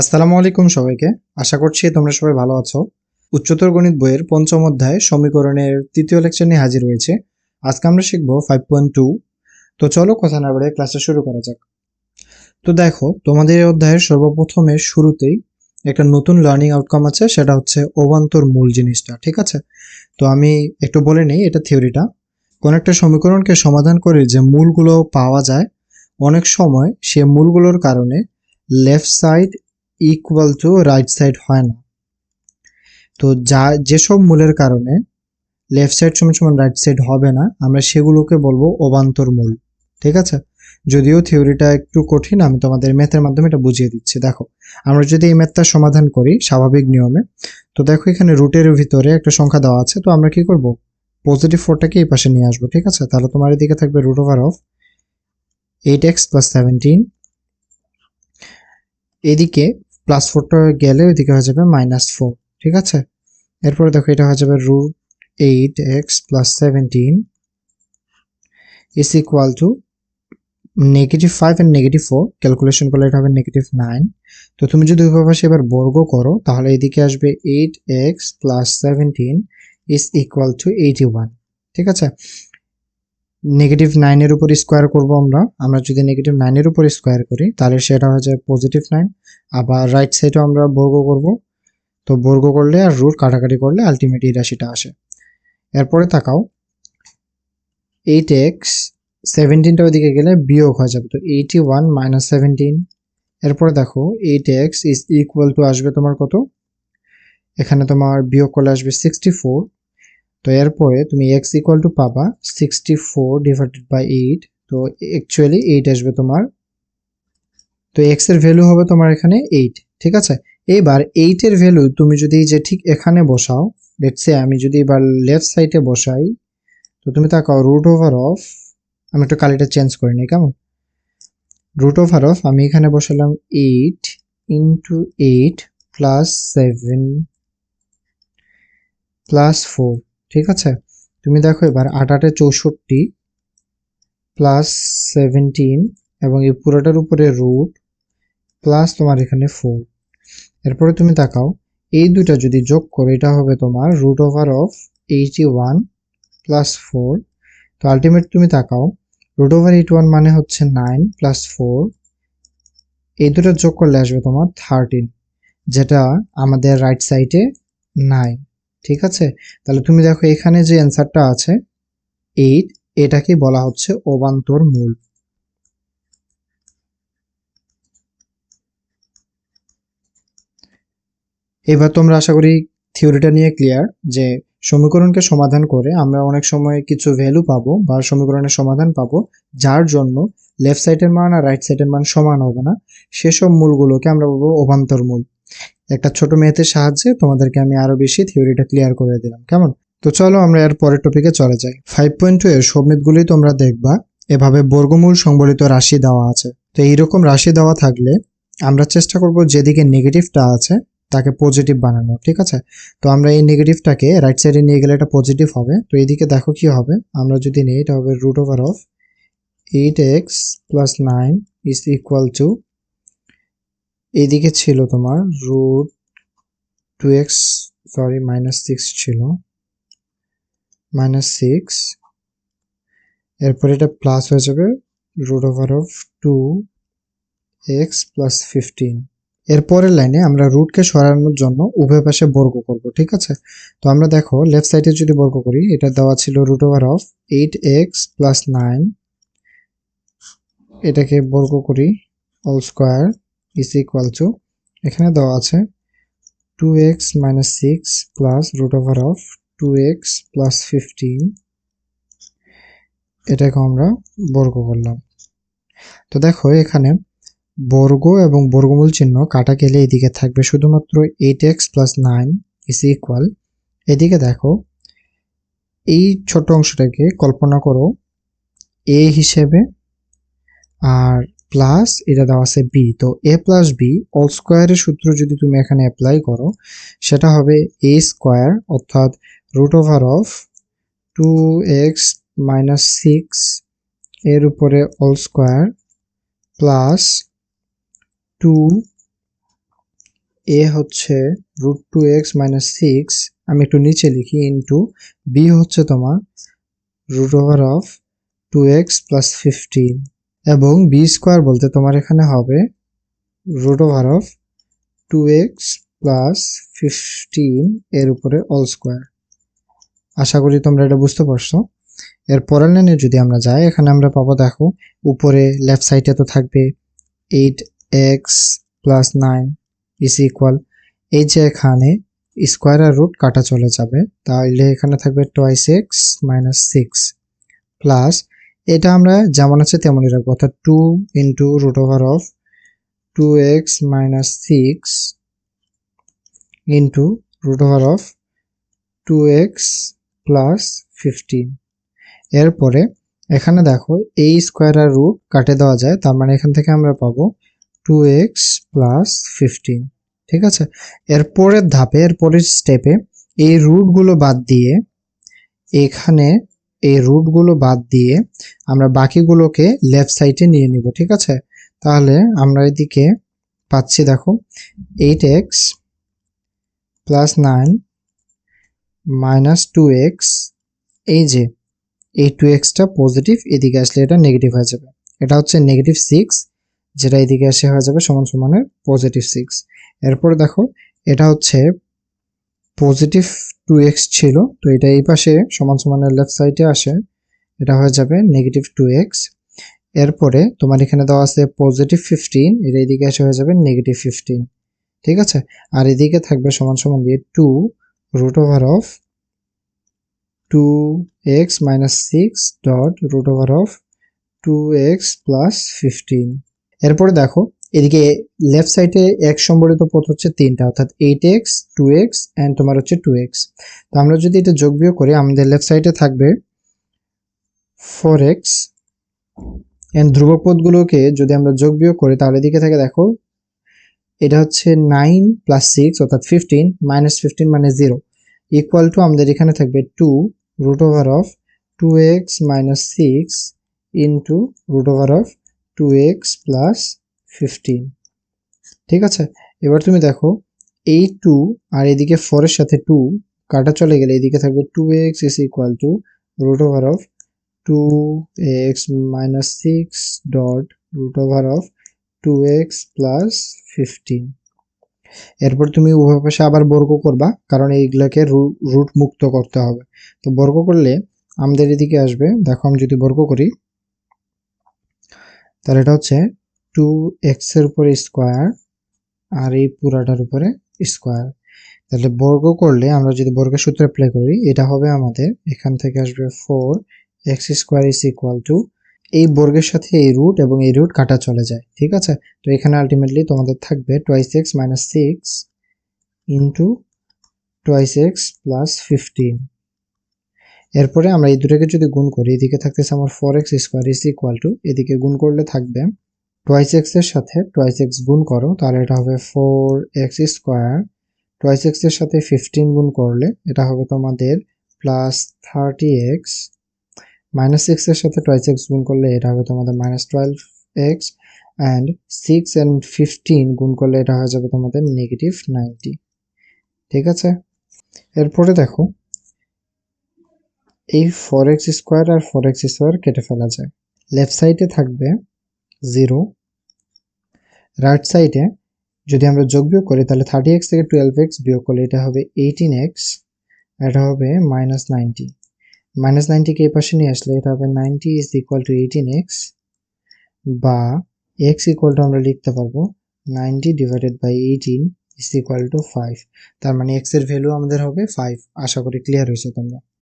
আসসালামু আলাইকুম সবাইকে। আশা করছি তোমরা সবাই ভালো আছো। উচ্চতর গণিত বইয়ের পঞ্চম অধ্যায় সমীকরণের তৃতীয় লেকচার নিয়ে হাজির হয়েছে। আজকে আমরা শিখব ফাইভ পয়েন্ট টু তো চলো কথা না বলে ক্লাসটা শুরু করা যাক। তো দেখো, তোমাদের এই অধ্যায়ের সর্বপ্রথমে শুরুতেই একটা নতুন লার্নিং আউটকাম আছে, সেটা হচ্ছে অবান্তর মূল জিনিসটা, ঠিক আছে? তো আমি একটু বলে নিই এটা থিওরিটা কোন একটা সমীকরণকে সমাধান করে যে মূলগুলো পাওয়া যায়, অনেক সময় সে মূলগুলোর কারণে left side equal to right side হয় না। তো যা, যেসব মূলের কারণে লেফট সাইড সমান সমান রাইট সাইড হবে না, আমরা সেগুলোকে বলব অবান্তর মূল। ঠিক আছে? যদিও থিওরিটা একটু কঠিন, আমি তোমাদের ম্যাথের মাধ্যমে এটা বুঝিয়ে দিচ্ছি। দেখো, আমরা যদি এই ম্যাথটা সমাধান করি স্বাভাবিক নিয়মে, তো দেখো এখানে রুটের ভিতরে একটা সংখ্যা দেওয়া আছে, তো আমরা কি করব? পজিটিভ ফোরটাকে এই পাশে নিয়ে আসব, ঠিক আছে? তাহলে তোমার এদিকে থাকবে root over of eight x plus seventeen এদিকে প্লাস ফোরটা গেলে ওইদিকে হয়ে যাবে মাইনাস ফোর ঠিক আছে? এরপরে দেখো এটা হয়ে যাবে root eight x plus seventeen is equal to negative five and negative four calculation করলে এটা হবে নেগেটিভ নাইন তো তুমি যদি পাশে এবার বর্গ করো, তাহলে এদিকে আসবে eight x plus seventeen is equal to eighty one ঠিক আছে? নেগেটিভ নাইনের উপর স্কোয়ার করব আমরা। আমরা যদি নেগেটিভ নাইনের উপর স্কোয়ার করি, তাহলে সেটা হয়ে যায় পজিটিভ নাইন আবার রাইট সাইডেও আমরা বর্গ করব। তো বর্গ করলে আর রুট কাটাকাটি করলে আলটিমেট এই রাশিটা আসে। এরপরে তাকাও। এইট এক্স সেভেন্টিনটা ওইদিকে গেলে বিয়োগ হয়ে যাবে। তো এইটি ওয়ান মাইনাস সেভেন্টিন এরপরে দেখো eight x is equal to আসবে তোমার কত? এখানে তোমার বিয়োগ করলে আসবে সিক্সটি ফোর তো এরপরে তুমি এক্স ইকুয়াল টু পাবা sixty four divided by eight তো অ্যাকচুয়ালি এইট আসবে তোমার। তো এক্সের ভ্যালু হবে তোমার এখানে এইট ঠিক আছে? এইবার এইটের ভ্যালু তুমি যদি যে ঠিক এখানে বসাও লেটস আমি যদি এবার লেফট সাইডে বসাই, তো তুমি তাকাও রুট ওভার অফ আমি একটু কালিটা চেঞ্জ করে নিই, কেমন? রুট ওভার অফ আমি এখানে বসালাম eight into eight plus seven plus four ঠিক আছে? তুমি দেখো এবার আট আটে চৌষট্টি প্লাস সেভেন্টিন এবং এই পুরোটার উপরে রুট প্লাস তোমার এখানে ফোর এরপরে তুমি তাকাও এই দুইটা যদি যোগ করো, এটা হবে তোমার root over of eighty one plus four তো আলটিমেট তুমি তাকাও রুট ওভার এইট ওয়ান মানে হচ্ছে নাইন প্লাস ফোর এই দুটো যোগ করলে আসবে তোমার থার্টিন যেটা আমাদের রাইট সাইডে নাই। ঠিক আছে? তাহলে তুমি দেখো এখানে যে অ্যান্সারটা আছে এইট এটাকে বলা হচ্ছে অবান্তর মূল। এবার তোমরা আশা করি থিওরিটা নিয়ে ক্লিয়ার যে সমীকরণকে সমাধান করে আমরা অনেক সময় কিছু ভ্যালু পাবো বা সমীকরণের সমাধান পাবো, যার জন্য লেফট সাইডের মান আর রাইট সাইডের মান সমান হবে না। সেসব মূলগুলোকে আমরা বলব অবান্তর মূল। একটা ছোট মেয়েদের সাহায্যে তোমাদেরকে আমি আরও বেশি থিওরিটা ক্লিয়ার করে দিলাম, কেমন? তো চলো আমরা এর পরের টপিকে চলে যাই। ফাইভ পয়েন্ট টু এর সবমিতগুলি তোমরা দেখবা, এভাবে বর্গমূল সংবলিত রাশি দেওয়া আছে। তো এইরকম রাশি দেওয়া থাকলে আমরা চেষ্টা করব যেদিকে নেগেটিভটা আছে তাকে পজিটিভ বানানো, ঠিক আছে? তো আমরা এই নেগেটিভটাকে রাইট সাইডে নিয়ে গেলে এটা পজিটিভ হবে। তো এইদিকে দেখো কি হবে, আমরা যদি নিই এটা হবে root over of eight x plus nine is equal to এইদিকে ছিল তোমার root two x sorry minus six ছিল। মাইনাস সিক্স এরপর এটা প্লাস হয়ে যাবে root over of two x plus fifteen এরপরের লাইনে আমরা রুটকে সরানোর জন্য উভয় পাশে বর্গ করব, ঠিক আছে? তো আমরা দেখো লেফট সাইডে যদি বর্গ করি, এটা দেওয়া ছিল root over of eight x plus nine এটাকে বর্গ করি all square is equal to এখানে দেওয়া আছে two x minus six plus root over of two x plus fifteen এটাকে আমরা বর্গ করলাম। তো দেখো, এখানে বর্গ এবং বর্গমূল চিহ্ন কাটা গেলে এদিকে থাকবে, শুধুমাত্র eight x plus nine is equal এদিকে দেখো, এই ছোট অংশটাকে কল্পনা করো এ হিসেবে, আর প্লাস এটা দেওয়া আছে বি তো এ প্লাস বি অল স্কোয়ারের সূত্র যদি তুমি এখানে অ্যাপ্লাই করো, সেটা হবে এ স্কোয়ার অর্থাৎ root over of two x minus six এর উপরে all square plus two a হচ্ছে root two x minus six আমি একটু নিচে লিখি ইন্টু বি হচ্ছে তোমার root over of two x plus fifteen এবং বি স্কোয়ার বলতে তোমার এখানে হবে root over of two x plus fifteen এর উপরে অল স্কোয়ার আশা করি তোমরা এটা বুঝতে পারছ। এর পরের লাইনে যদি আমরা যাই, এখানে আমরা পাবো দেখো, উপরে লেফট সাইডে তো থাকবে eight x plus nine is equal এই যে এখানে স্কোয়ার আর রুট কাটা চলে যাবে তাহলে এখানে থাকবে twice x minus six plus এটা আমরা যেমন আছে তেমনই রাখব। অর্থাৎ two into root over of two x minus six into root over of two x plus fifteen এরপরে এখানে দেখো এই স্কোয়ার আর রুট কাটে দেওয়া যায়, তার মানে এখান থেকে আমরা পাবো টু এক্স প্লাস ফিফটিন ঠিক আছে? এরপরের ধাপে এরপরের স্টেপে এই রুটগুলো বাদ দিয়ে এখানে এই রুটগুলো বাদ দিয়ে আমরা বাকিগুলোকে লেফট সাইডে নিয়ে নিব, ঠিক আছে? তাহলে আমরা এদিকে পাচ্ছি, দেখো eight x plus nine minus two x এই যে, এই টু এক্সটা পজিটিভ এদিকে আসলে এটা নেগেটিভ হয়ে যাবে। এটা হচ্ছে নেগেটিভ সিক্স যেটা এদিকে আসে হয়ে যাবে সমান সমানের পজিটিভ সিক্স এরপর দেখো, এটা হচ্ছে পজিটিভ টু এক্স ছিল, তো এটা এই পাশে সমান সমানের লেফট সাইডে আসে, এটা হয়ে যাবে নেগেটিভ টু এক্স এরপরে তোমার এখানে দেওয়া আছে পজিটিভ ফিফটিন এটা এদিকে এসে হয়ে যাবে নেগেটিভ ফিফটিন ঠিক আছে? আর এদিকে থাকবে সমান সমান দিয়ে two root over of two x minus six dot root over of two x plus fifteen এরপরে দেখো এদিকে লেফট সাইডে এক্স সম্বলিত পথ হচ্ছে তিনটা, অর্থাৎ eight x two x and তোমার হচ্ছে টু এক্স তো আমরা যদি এটা যোগ বিয়োগ করি, আমাদের লেফট সাইডে থাকবে ফোর এক্স অ্যান্ড ধ্রুবক পদগুলোকে যদি আমরা যোগ বিয়োগ করি, তাহলে এদিকে থেকে দেখো, এটা হচ্ছে নাইন প্লাস সিক্স অর্থাৎ ফিফটিন মাইনাস ফিফটিন মানে জিরো ইকুয়াল টু আমাদের এখানে থাকবে two root over of two x minus six into root over of two x plus fifteen ঠিক আছে? এবার তুমি দেখো, এই টু আর এদিকে ফোরের সাথে টু কাটা চলে গেলে এদিকে থাকবে two x is equal to root over of two x minus six dot root over of two x plus fifteen এরপর তুমি উভয় পাশে আবার বর্গ করবা, কারণ এইগুলাকে রুট মুক্ত করতে হবে। তো বর্গ করলে আমাদের এদিকে আসবে, দেখো আমি যদি বর্গ করি, তাহলে এটা হচ্ছে টু এক্সের উপরে স্কোয়ার আর এই পুরাটার উপরে স্কোয়ার তাহলে বর্গ করলে আমরা যদি বর্গের সূত্র অ্যাপ্লাই করি, এটা হবে আমাদের, এখান থেকে আসবে four x square is equal to এই বর্গের সাথে এই রুট এবং এই রুট কাটা চলে যায়, ঠিক আছে? তো এখানে আলটিমেটলি তোমাদের থাকবে twice x minus six into twice x plus fifteen এরপরে আমরা এই দুটোকে যদি গুণ করি, এদিকে থাকতেছে আমার four x square is equal to এদিকে গুণ করলে থাকবে টোয়াইস এক্সের সাথে টোয়াইস এক্স গুণ করো, তাহলে এটা হবে ফোর এক্স স্কোয়ার টোয়াইস এক্সের সাথে ফিফটিন গুণ করলে এটা হবে তোমাদের plus thirty x minus six এর সাথে টোয়াইস এক্স গুণ করলে এটা হবে তোমাদের minus twelve x and six and fifteen গুণ করলে এটা হয়ে যাবে তোমাদের নেগেটিভ নাইনটি ঠিক আছে? এরপরে দেখো, এই ফোর এক্স স্কোয়ার আর ফোর এক্স স্কোয়ার কেটে ফেলা যায়। লেফট সাইডে থাকবে জিরো রাইট সাইডে যদি আমরা যোগ বিয়োগ করি, তাহলে থার্টি এক্স থেকে টুয়েলভ এক্স বিয়োগ করলে এটা হবে এইটিন এক্স এটা হবে মাইনাস নাইনটি মাইনাস নাইনটিকে এই পাশে নিয়ে আসলে এটা হবে ninety is equal to eighteen x বা এক্স ইকুয়াল টু আমরা লিখতে পারব ninety divided by eighteen is equal to five তার মানে এক্সের ভ্যালু আমাদের হবে ফাইভ আশা করি ক্লিয়ার হয়েছে তোমরা।